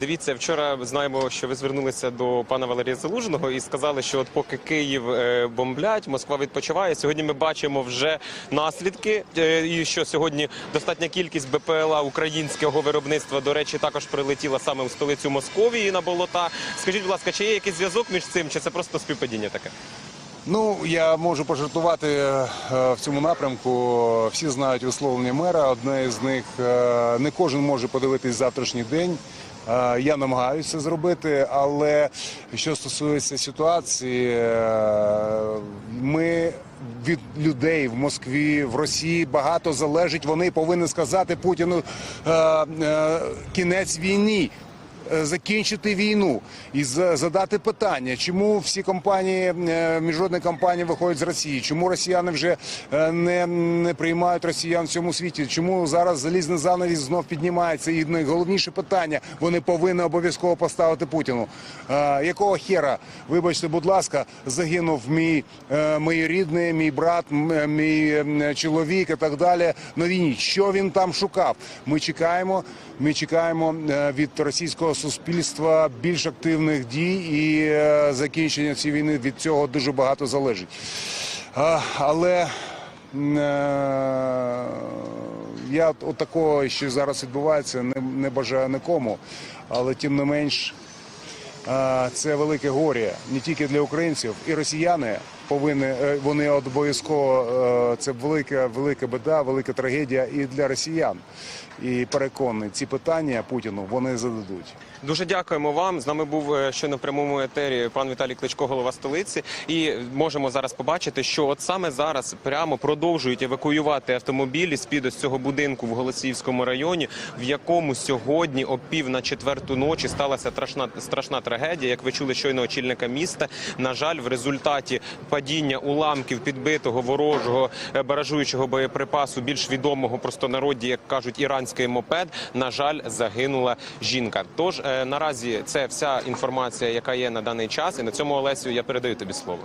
Дивіться, вчора знаємо, що ви звернулися до пана Валерія Залужного і сказали, що от поки Київ е, бомблять, Москва відпочиває. Сьогодні ми бачимо вже наслідки, е, і що сьогодні достатня кількість БПЛА українського виробництва, до речі, також прилетіла саме у столицю Московії на болота. Скажіть, будь ласка, чи є якийсь зв'язок між цим, чи це просто співпадіння таке? Ну, я можу пожартувати е, в цьому напрямку. Всі знають висловлення мера. Одне з них е, не кожен може подивитись завтрашній день. Е, Я намагаюся зробити, але що стосується ситуації, е, ми від людей в Москві, в Росії багато залежить. Вони повинні сказати Путіну е, е, кінець війні е, закінчити війну і за- задати питання, чому всі компанії, е, міжнародні компанії виходять з Росії, чому росіяни вже е, не, не приймають росіян в цьому світі, чому зараз залізний занавіс знов піднімається. І найголовніше питання вони повинні обов'язково поставити Путіну. Е, Якого хера, вибачте, будь ласка, загинув мій е, мої рідні, мій брат, е, мій е, чоловік і так далі на війні. Що він там шукав? Ми чекаємо. Ми чекаємо е, від російського суспільства більш активних дій і е, закінчення цієї війни від цього дуже багато залежить. Але е, я от такого, що зараз відбувається, не, бажаю нікому. Але тим не менш, це велике горе не тільки для українців, і росіяни повинні е, вони обов'язково. е, Це велика, велика біда, велика трагедія і для росіян. І переконаний, ці питання Путіну вони зададуть. Дуже дякуємо вам. З нами був е, щойно в прямому етері пан Віталій Кличко, голова столиці. І можемо зараз побачити, що от саме зараз прямо продовжують евакуювати автомобілі з під ось цього будинку в Голосіївському районі, в якому сьогодні о пів на четверту ночі сталася страшна страшна трагедія. Як ви чули щойно очільника міста. На жаль, в результаті падіння уламків підбитого ворожого е, баражуючого боєприпасу, більш відомого простонароді, як кажуть, іранський мопед. На жаль, загинула жінка. Тож е, наразі це вся інформація, яка є на даний час, і на цьому Олесю я передаю тобі слово.